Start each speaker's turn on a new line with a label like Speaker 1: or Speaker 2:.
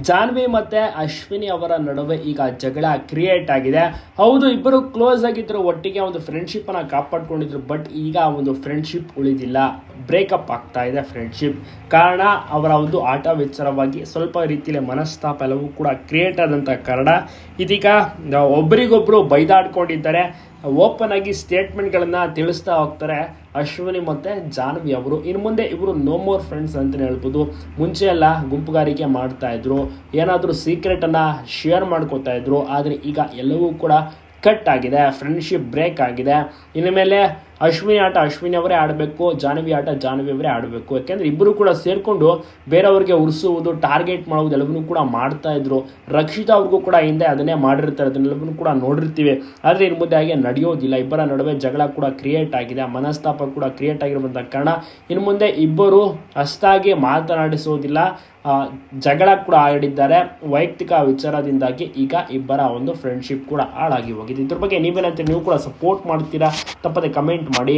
Speaker 1: ಜಾನ್ವಿ ಮತ್ತೆ ಅಶ್ವಿನಿ ಅವರ ನಡುವೆ ಈಗ ಜಗಳ ಕ್ರಿಯೇಟ್ ಆಗಿದೆ. ಹೌದು, ಇಬ್ಬರು ಕ್ಲೋಸ್ ಆಗಿದ್ರು, ಒಟ್ಟಿಗೆ ಒಂದು ಫ್ರೆಂಡ್ಶಿಪ್ ಅನ್ನ ಕಾಪಾಡ್ಕೊಂಡಿದ್ರು ಬಟ್ ಈಗ ಒಂದು ಫ್ರೆಂಡ್ಶಿಪ್ ಉಳಿದಿಲ್ಲ. ಬ್ರೇಕಪ್ ಆಗ್ತಾ ಇದೆ ಫ್ರೆಂಡ್ಶಿಪ್ ಕಾರಣ, ಅವರ ಒಂದು ಆಟ ವಿಚಾರವಾಗಿ ಸ್ವಲ್ಪ ರೀತಿಯಲ್ಲಿ ಮನಸ್ತಾಪ ಎಲ್ಲವೂ ಕೂಡ ಕ್ರಿಯೇಟ್ ಆದಂಥ ಕಾರಣ. ಇದೀಗ ಒಬ್ಬರಿಗೊಬ್ಬರು ಬೈದಾಡ್ಕೊಂಡಿದ್ದಾರೆ. ಓಪನ್ ಆಗಿ ಸ್ಟೇಟ್ಮೆಂಟ್ಗಳನ್ನು ತಿಳಿಸ್ತಾ ಹೋಗ್ತಾರೆ ಅಶ್ವಿನಿ ಮತ್ತೆ ಜಾನ್ವಿ ಅವರು. ಇನ್ನು ಮುಂದೆ ಇವರು ನೋ ಮೋರ್ ಫ್ರೆಂಡ್ಸ್ ಅಂತಲೇ ಹೇಳ್ಬೋದು. ಮುಂಚೆ ಎಲ್ಲ ಗುಂಪುಗಾರಿಕೆ ಮಾಡ್ತಾ ಇದ್ರು. ಏನಾದರೂ ಸೀಕ್ರೆಟನ್ನು ಶೇರ್ ಮಾಡ್ಕೋತಾ ಇದ್ರು, ಆದರೆ ಈಗ ಎಲ್ಲವೂ ಕೂಡ ಕಟ್ ಆಗಿದೆ ಫ್ರೆಂಡ್ಶಿಪ್ ಬ್ರೇಕ್ ಆಗಿದೆ. ಇನ್ನು ಮೇಲೆ ಅಶ್ವಿನಿ ಆಟ ಅಶ್ವಿನಿ ಅವರೇ ಆಡಬೇಕು, ಜಾಹ್ನವಿ ಆಟ ಜಾಹ್ನವಿ ಅವರೇ ಆಡಬೇಕು. ಯಾಕೆಂದ್ರೆ ಇಬ್ಬರು ಕೂಡ ಸೇರಿಕೊಂಡು ಬೇರೆಯವ್ರಿಗೆ ಉರಿಸುವುದು ಟಾರ್ಗೆಟ್ ಮಾಡುವುದು ಎಲ್ಲವನ್ನೂ ಕೂಡ ಮಾಡ್ತಾ ಇದ್ರು. ರಕ್ಷಿತಾ ಅವ್ರಿಗೂ ಕೂಡ ಹಿಂದೆ ಅದನ್ನೇ ಮಾಡಿರ್ತಾರೆ ಅದನ್ನೆಲ್ಲವನ್ನೂ ಕೂಡ ನೋಡಿರ್ತೀವಿ. ಆದರೆ ಇನ್ನು ಮುಂದೆ ಹಾಗೆ ನಡೆಯೋದಿಲ್ಲ. ಇಬ್ಬರ ನಡುವೆ ಜಗಳ ಕೂಡ ಕ್ರಿಯೇಟ್ ಆಗಿದೆ, ಮನಸ್ತಾಪ ಕೂಡ ಕ್ರಿಯೇಟ್ ಆಗಿರುವಂಥ ಕಾರಣ. ಇನ್ನು ಮುಂದೆ ಇಬ್ಬರು ಅಷ್ಟಾಗಿ ಮಾತನಾಡಿಸೋದಿಲ್ಲ. ಜಗಳ ಕೂಡ ಆಡಿದ್ದಾರೆ. ವೈಯಕ್ತಿಕ ವಿಚಾರದಿಂದಾಗಿ ಈಗ ಇಬ್ಬರ ಒಂದು ಫ್ರೆಂಡ್ಶಿಪ್ ಕೂಡ ಹಾಳಾಗಿ ಹೋಗಿದೆ. ಇದ್ರ ಬಗ್ಗೆ ನೀವೇನಂತೀರಿ? ನೀವು ಕೂಡ ಸಪೋರ್ಟ್ ಮಾಡ್ತೀರಾ? ತಪ್ಪದೆ ಕಮೆಂಟ್ ಮಾಡಿ.